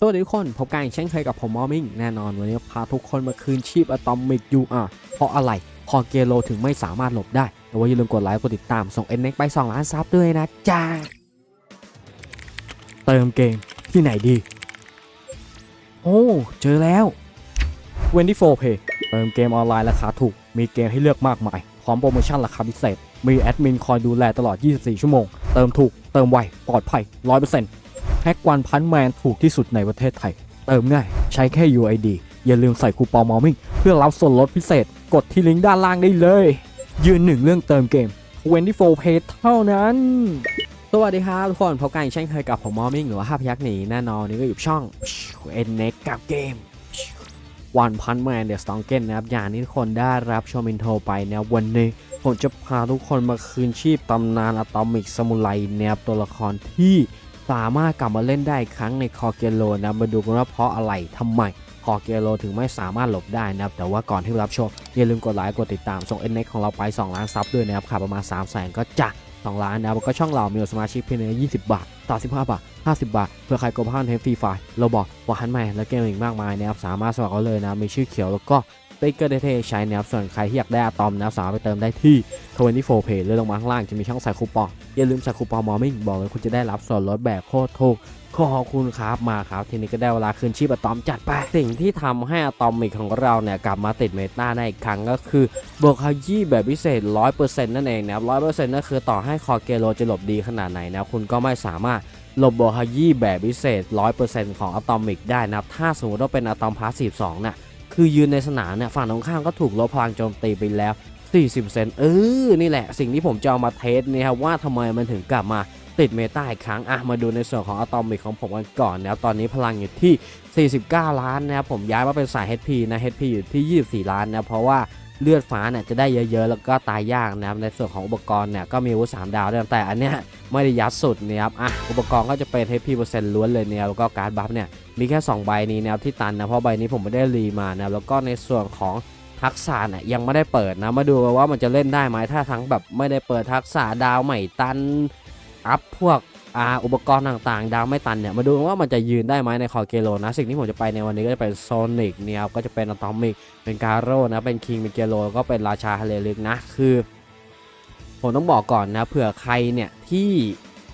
สวัสดีทุกคนพบกันอีกเช่นเคยกับผมมอมิงแน่นอนวันนี้พาทุกคนมาคืนชีพอะตอมิกยูอะเพราะอะไรคอเกโลถึงไม่สามารถหลบได้ แต่ว่าอย่าลืมกดไลค์กดติดตามส่งเอ็นเน็กไป 2 ล้านซับด้วยนะจ้าเติมเกมที่ไหนดี โอ้ เจอแล้ว24 Pay เติมเกมออนไลน์ราคาถูก มีเกมให้เลือกมากมาย พร้อมโปรโมชั่นราคาพิเศษ มีแอดมินคอยดูแลตลอด 24 ชั่วโมง เติมถูก เติมไว ปลอดภัย 100% พ็กวันพันแมนถูกที่สุดในประเทศไทย เติมง่าย ใช้แค่ UID อย่าลืมใส่คูปองมอมิงเพื่อรับส่วนลดพิเศษ กดที่ลิงก์ด้านล่างได้เลย ยืนหนึ่งเรื่องเติมเกม24 Pay เท่านั้น สวัสดีครับทุกคนพบกันอีกเช่นเคยกับผมมอมิงหรือว่าห้าพยักหนีแน่นอนนี่ก็อยู่ช่อง n n e x กับเกมวันพันแมนเดอะสตองเกนนะครับอย่างที่ทุกคนได้รับชมอินโทรไปนะวันนี้ผมจะพาทุกคนมาคืนชีพตำนานอะตอมิกสมุไรนะครับตัวละครที่ สามารถกลับมาเล่นได้อีกครั้งในคอเกโลนะมาดูกันว่าเพราะอะไรทำไมคอเกโลถึงไม่สามารถหลบได้นะครับแต่ว่าก่อนที่รับชมอย่าลืมกดไลค์กดติดตามส่ง n n e x ของเราไป 2 ล้านซับด้วยนะครับขาดประมาณ3 0 0แสนก็จะ2ล้านนะครับแล้วก็ช่องเรามีสมาชิกเพียง20 บาท35บาท 50 บาท เพื่อใครกดผ่านเทปฟรีไฟล์เราบอกว่าฮันใหม่และเกมอีกมากมายนะครับสามารถสมัครเอาเลยนะมีชื่อเขียวแล้วก็ ติ๊กเกอร์เท่ๆใช้นะครับส่วนใครที่อยากได้อะตอมนะครับสามารถไปเติมได้ที่24 Pay เลื่อนลงมาข้างล่างจะมีช่องใส่คูปองอย่าลืมใส่คูปองมอร์มิ่งบอกเลยคุณจะได้รับส่วนลดแบบโคตรถูกขอบคุณครับมาครับ ทีนี้ก็ได้เวลาคืนชีพอะตอมจัดไป สิ่งที่ทำให้อะตอมิกของเราเนี่ยกลับมาติดเมตาได้อีกครั้งก็คือบวกฮยี่แบบพิเศษ 100%นั่นเองนะครับ100%นั่นคือต่อให้คอเกโลจะหลบดีขนาดไหนนะคุณก็ไม่สามารถหลบบวกฮายี่แบบพิเศษ 100%ของอะตอมิกได้นะครับถ้าสมมติว่าเป็นอะตอมพาสีฟ2น่ะ คือยืนในสนามเนี่ยฝั่งตรงข้ามก็ถูกลบพลังโจมตีไปแล้ว 40%เออ นี่แหละ สิ่งที่ผมจะเอามาเทสเนี่ยครับว่าทำไมมันถึงกลับมาติดเมตาอีกครั้ง อะ มาดูในส่วนของอะตอมิกของผมกันก่อนนะครับตอนนี้พลังอยู่ที่ 49 ล้านนะครับผมย้ายมาเป็นสาย HP นะ HP อยู่ที่ 24 ล้านนะเพราะว่า เลือดฟ้าเนี่ยจะได้เยอะๆ แล้วก็ตายยากนะครับในส่วนของอุปกรณ์เนี่ยก็มีอาวุธ3ดาวด้วยแต่อันเนี้ยไม่ได้ยัดสุดนะครับอะอุปกรณ์ก็จะเป็น HP เปอร์เซ็นต์ล้วนเลยเนี่ยแล้วก็การ์ดบัฟเนี่ยมีแค่ 2 ใบนี้นะครับที่ตันนะเพราะใบนี้ผมไม่ได้รีมานะแล้วก็ในส่วนของทักษะเนี่ยยังไม่ได้เปิดนะมาดูว่ามันจะเล่นได้ไหมถ้าทั้งแบบไม่ได้เปิดทักษะดาวใหม่ตันอัพพวก อ่าอุปกรณ์ต่างๆ ดาวไม่ตันเนี่ย มาดูว่ามันจะยืนได้ไหมในคอเกโลนะ สิ่งที่ผมจะไปในวันนี้ก็จะเป็นโซนิกเนี่ยครับก็จะเป็นอะตอมิก เป็นการโร่นะ เป็นคิง เป็นเกโลก็เป็นราชาทะเลลึกนะ คือ ผมต้องบอกก่อนนะ เผื่อใครเนี่ยที่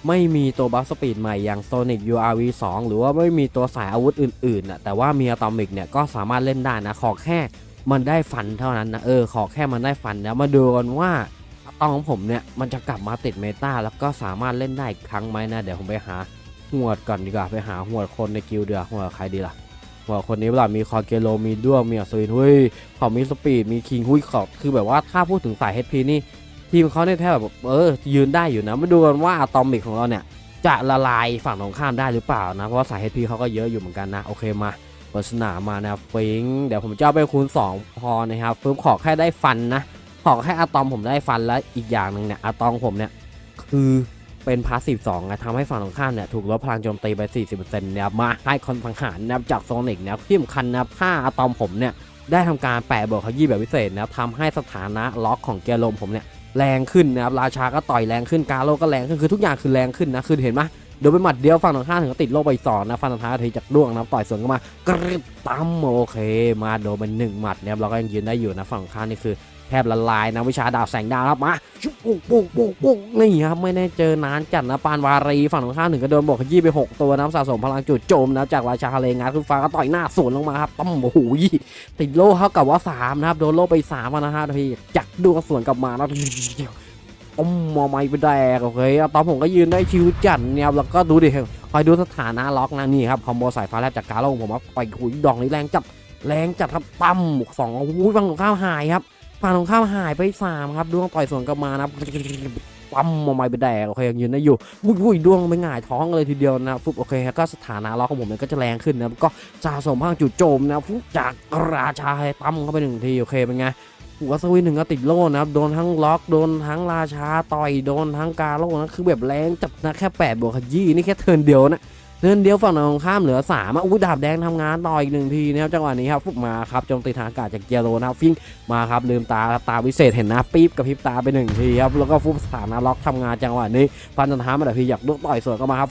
ไม่มีตัวบัฟสปีดใหม่อย่าง Sonic URV 2 หรือว่าไม่มีตัวสายอาวุธอื่นๆนะแต่ว่ามีอะตอมิกเนี่ยก็สามารถเล่นได้นะ ขอแค่มันได้ฟันเท่านั้นนะ เออ ขอแค่มันได้ฟันแล้วมาดูกันว่า ตอมของผมเนี่ยมันจะกลับมาติดเมตาแล้วก็สามารถเล่นได้อีกครั้งไหมนะ เดี๋ยวผมไปหาหวดก่อนดีกว่าไปหาหวดคนในกิลด์เดือหวดใครดีล่ะว่าคนนี้เวลามีคอเกโลมีด้วงมีอัศวินเฮ้ยเขามีสปีดมีคิงหุ้ยขอบคือแบบว่าถ้าพูดถึงสาย HP นี่ทีมเขาเนี่ยแทบแบบเออยืนได้อยู่นะมาดูกันว่าอะตอมิกของเราเนี่ยจะละลายฝั่งตรงข้ามได้หรือเปล่านะ เพราะว่าสาย HP เขาก็เยอะอยู่เหมือนกันนะ โอเคมาเปิดสนามมานะฟิงเดี๋ยวผมจะเอาไปคูณ 2 พอนะครับฟึบขอแค่ได้ฟันนะ ขอแค่อะตอมผมได้ฟันแล้วอีกอย่างหนึ่งเนี่ยอะตอมผมเนี่ยคือเป็นพาสซีฟ2นะทำให้ฝั่งตรงข้ามเนี่ยถูกลดพลังโจมตีไป 40%นะครับมาให้คนสังหารนะจากโซนิกนะที่สำคัญนะถ้าอะตอมผมเนี่ยได้ทำการแปะเบวกขยี้แบบพิเศษนะทำให้สถานะล็อกของเกียร์ลมผมเนี่ยแรงขึ้นนะครับราชาก็ต่อยแรงขึ้นกาโลก็แรงขึ้นคือทุกอย่างคือแรงขึ้นนะคือเห็นไหมโดนไปหมัดเดียวฝั่งตรงข้ามถึงก็ติดโลกไปสองนะฟันตรงท้ายทีจากด้วงนะต่อยสวนเข้ามากริบตั้มโอเค มาโดนเป็นหนึ่งหมัดนะครับเราก็ยังยืนได้อยู่นะฝั่งข้ามนี่คือ ทบละลายนะวิชาดาบแสงดาวครับมาชุบปุ๊กปุ๊กปุ๊กปุ๊กนี่ครับไม่ได้เจอนานจัดนะปานวารีฝั่งตรงข้ามถึงก็โดนบวกขยี้ไป 6 ตัวน้ำสะสมพลังจุดโจมนะจากราชาทะเลงานขึ้นฟ้าก็ต่อยหน้าสวนลงมาครับตั้มโอ้โหติดโล่เท่ากับว่า3นะครับโดนโล่ไป3นะฮะพี่จักดูกระสวนกลับมาแล้วต้มมอไม้ไปแดกโอเคตอนผมก็ยืนได้ชิวจัดเนี่ยแล้วก็ดูดิคอยดูสถานะล็อกนะนี่ครับคอมโบสายฟ้าแลบจากกาโลผมว่าไปคุยดองนี้แรงจัดแรงจัดครับตั้มสองโอ้โหฝั่งตรงข้ามหายครับ ฝั่งตรงข้ามหายไปสามครับดวงต่อยสวนกลับมานะปั๊มมาไม่ไปแดกโอเคยังยืนได้อยู่วุ้ยวุ้ยดวงไปหงายท้องเลยทีเดียวนะฟุบโอเคก็สถานะล็อกของผมเนี่ยก็จะแรงขึ้นนะก็สะสมพลังจุดโจมนะฟุบจากราชาให้ตั้มเข้าไปหนึ่งทีโอเคเป็นไงหัวสวินหนึ่งก็ติดโล่นะครับโดนทั้งล็อกโดนทั้งราชาต่อยโดนทั้งกาโล่นะคือแบบแรงจัดนะแค่แปดบวกขยี้นี่แค่เทินเดียวนะ เดินเดียวฝั่งตรงข้ามเหลือสามอุ้ยดาบแดงทำงานต่ออีกหนึ่งทีนะครับจังหวะนี้ครับฟุบมาครับจมตีทางอากาศจากเกียโรนะครับฟิงมาครับลืมตาตาวิเศษเห็นนะปี๊บกับพริบตาไปหนึ่งทีครับแล้วก็ฟุบสถานะล็อกทำงานจังหวะนี้ฟันจันทามาแต่พี่อยากลุกต่อยสวนก็มาครับ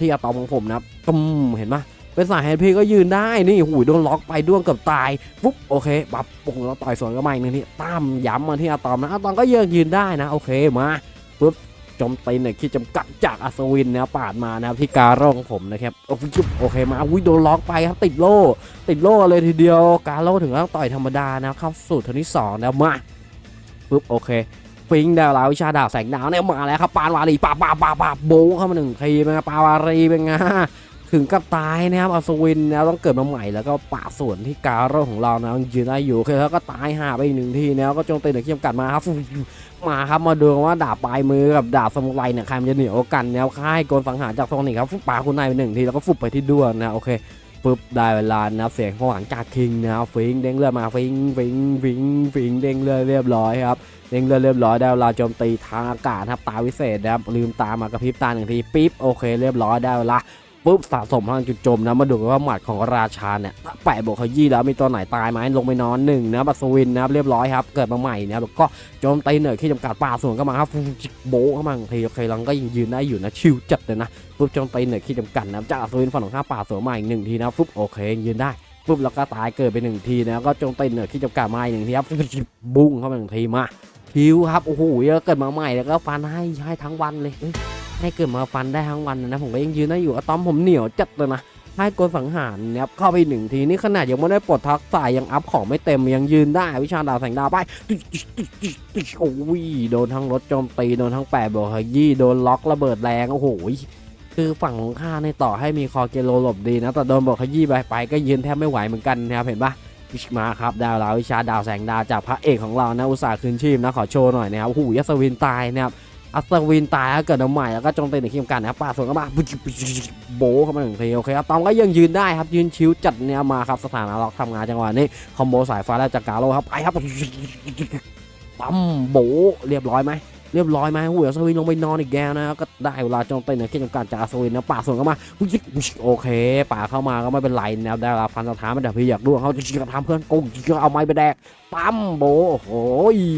ที่อะตอมของผมนะตุ้มเห็นปะเป็นสายแฮนด์พย์ก็ยืนได้นี่หูโดนล็อกไปด้วงเกือบตายปุ๊บโอเคปับปุ้งแล้วต่อยสวนก็มาอีกหนึงทีตั้มย้ำมาที่อะตอมนะอะตอมก็ยังยืนได้นะโอเคมาปุ๊บ จมตีเนี่ยคิดจำกัดจากอัศวินนะปาดมานะครับที่การ่ของผมนะครับโอ้ยโอเคมาอุ้ยโดนล็อกไปครับติดโล่ ติดโล่เลยทีเดียวการโล่ถึงต้องต่อยธรรมดานะเข้าสู่เทอร์นที่สองแล้วมาปุ๊บโอเคฟิงดาวลาวิชาดาวแสงดาวเนี่ยมาแล้วครับปานวารีปาปาปาปาโบเข้ามาหนึ่งทีเป็นไงปาวารีเป็นไง ถึงกับตายนะครับอัศวินนะต้องเกิดมาใหม่แล้วก็ปาส่วนที่การโรของเรานะยังยืนได้อยู่โอเคแล้วก็ตายหาไปอีกหนึ่งทีแล้วก็โจมตีเหนือเขียมกัดมาครับมาครับมาดูว่าดาบปลายมือกับดาบสมุไรเนี่ยใครมันจะเหนียวกันแล้วค่ายโกนสังหารจากโซนิกครับฟุบปาคุณนายไปหนึ่งทีแล้วก็ฟุบไปที่ด้วนนะโอเคปุ๊บได้เวลานะเสียงของหลังจากคิงนะฟิงเด้งเลือมาฟิงฟิงฟิงฟิงเด้งเลือเรียบร้อยครับเด้งเลือเรียบร้อยได้เวลาโจมตีทางอากาศครับตาวิเศษนะครับลืมตามากระพริบตาหนึ่งทีปิ๊บโอเค เรียบร้อยได้เวลา ปุ๊บสะสมพลังจุดโจมนะมาดูกันว่าหมัดของราชาเนี่ยแปะโบกขยี้แล้วมีตัวไหนตายไหมลงไปนอนหนึ่งนะบัสวินนะครับเรียบร้อยครับเกิดมาใหม่นะแล้วก็โจมตีเหนือขี้จำกัดป่าส่วนก็มาครับโบเข้ามั่งทีโอเคลังก็ยังยืนได้อยู่นะชิวจัดเลยนะปุ๊บโจมตีเหนือขีดจำกัดนะจากอัศวินฝั่งของข้าป่าสวนมาอีกหนึ่งทีนะปุ๊บโอเคยืนได้ปุ๊บแล้วก็ตายเกิดไปหนึ่งทีนะก็โจมตีเหนือขีดจำกัดมาอีกหนึ่งทีครับบุ้งเข้ามาหนึ่งทีมาคิวครับโอ้โหแล้วเกิดมาใหม่แล้วก็ฟันให้ให้ทั้งวันเลย ให้เกิดมาฟันได้ทั้งวันนะผมก็ยังยืนได้อยู่อะตอมผมเหนียวจัดเลยนะให้กลสังหารนะครับเข้าไปหนึ่งทีนี่ขนาดยังไม่ได้ปลดทักษะยังอัพของไม่เต็มยังยืนได้ วิชาดาวแสงดาวไปโอ้ยโดนทั้งรถโจมตีโดนทั้งแปะบอกยี้โดนล็อกระเบิดแรงโอ้โหคือฝั่งของข้าในต่อให้มีคอเกโลหลบดีนะแต่โดนบอกขยี้ไปไปก็ยืนแทบไม่ไหวเหมือนกันนะครับเห็นปะวิชมาครับดาวลาววิชาดาวแสงดาวจากพระเอกของเรานะอุตสาห์คืนชีพนะขอโชว์หน่อยนะครับหูยัสวินตายนะครับ อัศวินตายแล้วเกิดมาใหม่แล้วก็จงเตนในขีมกันนะครับป่าสวนเข้ามาโบเข้ามาหนึ่งทีโอเคครับตอมก็ยังยืนได้ครับยืนชิวจัดเนี่ยมาครับสถานะล็อกทำงานจังหวะนี้คอมโบสายฟ้าแล้วจากกาโลครับไปครับปั๊มโบเรียบร้อยไหม เรียบร้อยไหมหูยอัศวินลงไปนอนอีกแกวนะก็ได้เวลาจองเนี่ยขึ้นกับการจากอัศวินนะป่าดสวนเข้ามาโอเค ป่าเข้ามาก็ไม่เป็นไรนะได้เวลาพันสถานมันแต่พี่อยากดูเขาจะทำเพื่อนกงจะเอาไม้ไปแดกปั๊มโบโอ้โห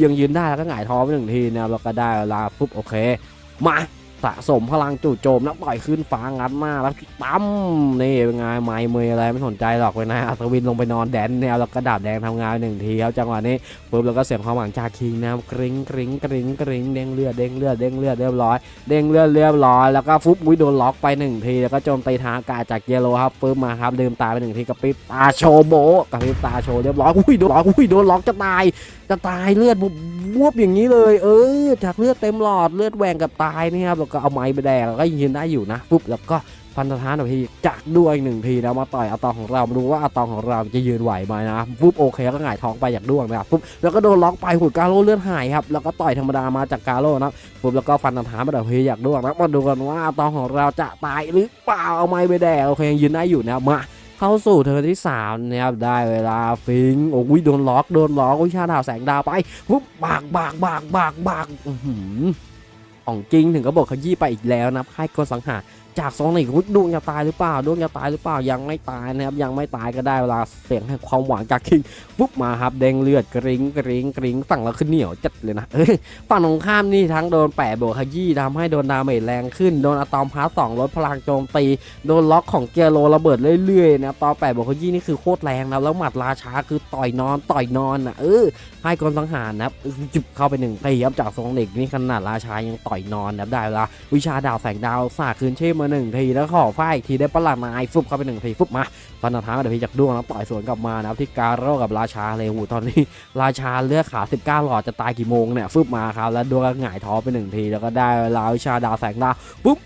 ยังยืนได้แล้วก็หงายท้องไปหนึ่งทีนะแล้วก็ได้เวลาปุ๊บโอเค มา สะสมพลังจู่โจมแล้วปล่อยขึ้นฟ้างัดมาแล้วปั๊มนี่เป็นไงไม้เมยอะไรไม่สนใจหรอกเลยนะอัศวินลงไปนอนแดนแนวแล้วก็ดาบแดงทำงานหนึ่งทีครับจังหวะนี้ปุ๊บแล้วก็เสียงความหวังจากคิงนะครับกริ๊งกริ๊งกริ๊งกริ๊งเด้งเลือดเด้งเลือดเด้งเลือดเรียบร้อยเด้งเลือดเรียบร้อยแล้วก็ฟุบมุ้ยโดนล็อกไปหนึ่งทีแล้วก็โจมตีทางอากาศจากเยโลครับปุ๊บมาครับลืมตาไปหนึ่งทีกระพริบตาโชโบกระพริบตาโชเรียบร้อยอุ้ยโดนล็อกอุ้ยโดนล็อกจะตายจะตายเลือดบุบวบอย่างนี้เลย เออ จากเลือดเต็มหลอดเลือดแหว่งกับตายนี่ครับก็เอาไม้ไปแดงแล้วก็ยืนได้อยู่นะปุ๊บแล้วก็ฟันสถานแบบทีจากด้วยหนึ่งทีแล้วมาต่อยอะตองของเรามาดูว่าอะตองของเราจะยืนไหวไหมนะปุ๊บโอเคก็หงายท้องไปอย่างด้วงนะครับปุ๊บแล้วก็โดนล็อกไปหุ่นกาโลเลือดหายครับแล้วก็ต่อยธรรมดามาจากกาโลนะปุ๊บแล้วก็ฟันตันฐานมาแบบเฮียอยากด้วยนะมาดูกันว่าอาตองของเราจะตายหรือเปล่าเอาไม้ไปแดกโอเคยังยืนได้อยู่นะมาเข้าสู่เทิร์นที่สามนะครับได้เวลาฟิงโอ้ยโดนล็อกโดนล็อกวิชาดาวแสงดาวไปปุ๊บบากบากบากบากบากอื้อหือ ของจริงถึงก็บอกขยี้ไปอีกแล้วนะให้กดสังหารจากโซนิกอุ๊ยดวงจะตายหรือเปล่าดวงจะตายหรือเปล่ายังไม่ตายนะครับยังไม่ตายก็ได้เวลาเสียงแห่งความหวังจากคิงปุ๊บมาครับแดงเลือดกริ้งกริ้งกริ้งฝั่งเราขึ้นเหนียวจัดเลยนะเอ้ยฝั่งตรงข้ามนี่ทั้งโดนแปะโบวกขยี้ทำให้โดนดาเมจแรงขึ้นโดนอะตอมพาร์ทสองลดพลังโจมตีโดนล็อกของเกียร์โลระเบิดเรื่อยๆนะตอนแปะโบวกขยี้นี่คือโคตรแรงนะแล้วหมัดราชาคือต่อยนอนต่อยนอนนะเออให้กลสังหารนะครับจุบเข้าไปหนึ่งตีครับจากทรงเด็กนี่ขนาดราชายังต่อยนอนนับได้เวลาวิชาดาวแสงดาวสาคืนเช่มาหนึ่งทีแล้วขอฝ้ายอีกทีได้ปลาดนายฟุบเข้าไปหนึ่งทีฟุบมาฟันธามาเดี๋ยวพี่จากด้วงแล้วต่อยสวนกลับมานะครับที่การโรกับราชาเลยหูตอนนี้ราชาเลือดขา19หลอดจะตายกี่โมงเนี่ยฟึบมาครับแล้วดวงก็หงายท้อไปหนึ่งทีแล้วก็ได้ลาวิชาดาวแสงดาวปุ๊บ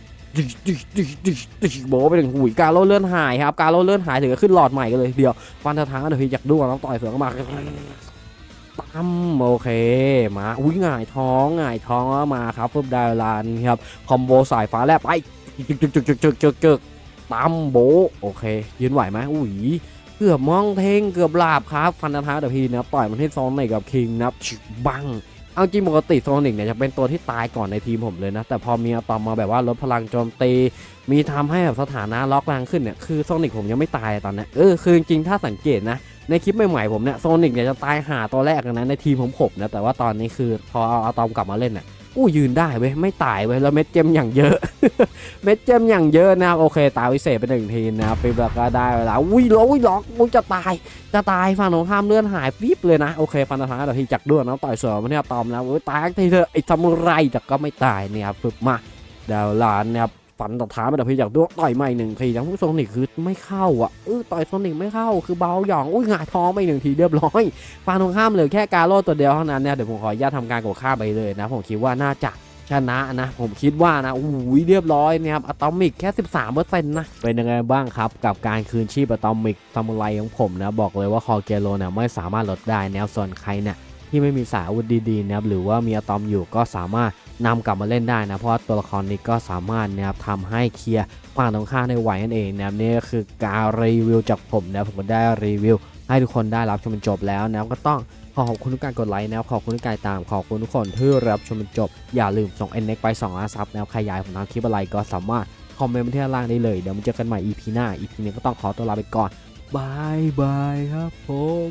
โบไปหนึ่งหุยการโรเลื่อนหายครับการโรเลื่อนหายถึงก็ขึ้นหลอดใหม่กันเลยเดียวฟันธาเดี๋ยวพี่จากด้วงแล้วต่อยสวนกลับมา ตั้มโอเคมาอุ้ยหงายท้องหงายท้องแล้วมาครับปุ๊บได้เวลานี่ครับคอมโบสายฟ้าแลบไปจึกจึกจึกจึกจึกจึกจึกตั้มโบโอเค ยืนไหวไหมอุ้ยเกือบมองเทงเกือบลาบครับฟันท้าเดี๋ยวพีนะปล่อยมันให้โซนิกกับคิงนับชึกบังเอาจริงปกติโซนิกเนี่ยจะเป็นตัวที่ตายก่อนในทีมผมเลยนะ แต่พอมีอะตอมมาแบบว่าลดพลังโจมตี มีทำให้แบบสถานะล็อกแรงขึ้นเนี่ยคือโซนิกผมยังไม่ตายตอนนี้เออคือจริงถ้าสังเกตนะ ในคลิปใหม่ๆผมเนี่ยโซนิกเนี่ยจะตายหาตัวแรกนะในทีมผมขบนะแต่ว่าตอนนี้คือพอเอาอะตอมกลับมาเล่นเนี่ยอู้ยืนได้เว้ยไม่ตายเว้ยแล้วเม็ดเจมอย่างเยอะ เม็ดเจมอย่างเยอะนะครับโอเค ตาวิเศษไปหนึ่งทีนะครับฟิปแล้วก็ได้เวลาอุ้ยล็อกอุ้ยล็อกอุ้ยจะตายจะตายฝั่งตรงข้ามเลื่อนหายฟิบเลยนะโอเคฟันตะทางนาทีจักด้วนนะต่อยสวนมาเนี่ยตอมแล้วโอ้ยตายทีเถอะไอ้ซามูไรแต่ก็ไม่ตายเนี่ยครับฝึกมาดาวลานเนี่ยครับ ฟันตะท้ามาแต่พี่จักด้วนต่อยใหม่หนึ่งทีทั้งผู้ทรงนี่คือไม่เข้าอะเออต่อยโซนิกไม่เข้าคือเบาหยองอุ้ยหงายท้องไปหนึ่งทีเรียบร้อยฝั่งตรงข้ามเหลือแค่การโลตัวเดียวเท่านั้นเนี่ยเดี๋ยวผมขออนุญาตทำการกดข้าไปเลยนะ ผมคิดว่าน่าจะชนะนะ ผมคิดว่านะอุ้ยเรียบร้อยนี่ยครับอะตอมิกแค่ 13เปอร์เซ็นต์นะเป็นยังไงบ้างครับ กับการคืนชีพอะตอมิกซามูไรของผมนะ บอกเลยว่าคอเกโลเนี่ยไม่สามารถลดได้แนวส่วนใครเนี่ย ที่ไม่มีสายอาวุธดีๆนะครับหรือว่ามีอะตอมอยู่ก็สามารถนำกลับมาเล่นได้นะ เพราะตัวละครนี้ก็สามารถนะครับทำให้เคลียร์ฝั่งตรงข้ามได้ไหวนั่นเองนะครับนี่ก็คือการรีวิวจากผมนะผมก็ได้รีวิว ให้ทุกคนได้รับชมจบแล้วนะก็ต้องขอขอบคุณทุกการกดไลค์นะครับขอบคุณทุกการตาม ขอบคุณทุกคนที่รับชมจนจบ อย่าลืมส่ง n อ็นเอ็กไป2ล้านซับนะครับใครอยากผมทำคลิปอะไรก็สามารถคอมเมนต์มาที่ล่างได้เลย เดี๋ยวมาเจอกันใหม่ EP หน้า EP นี้ก็ต้องขอตัวลาไปก่อนบายบายครับผม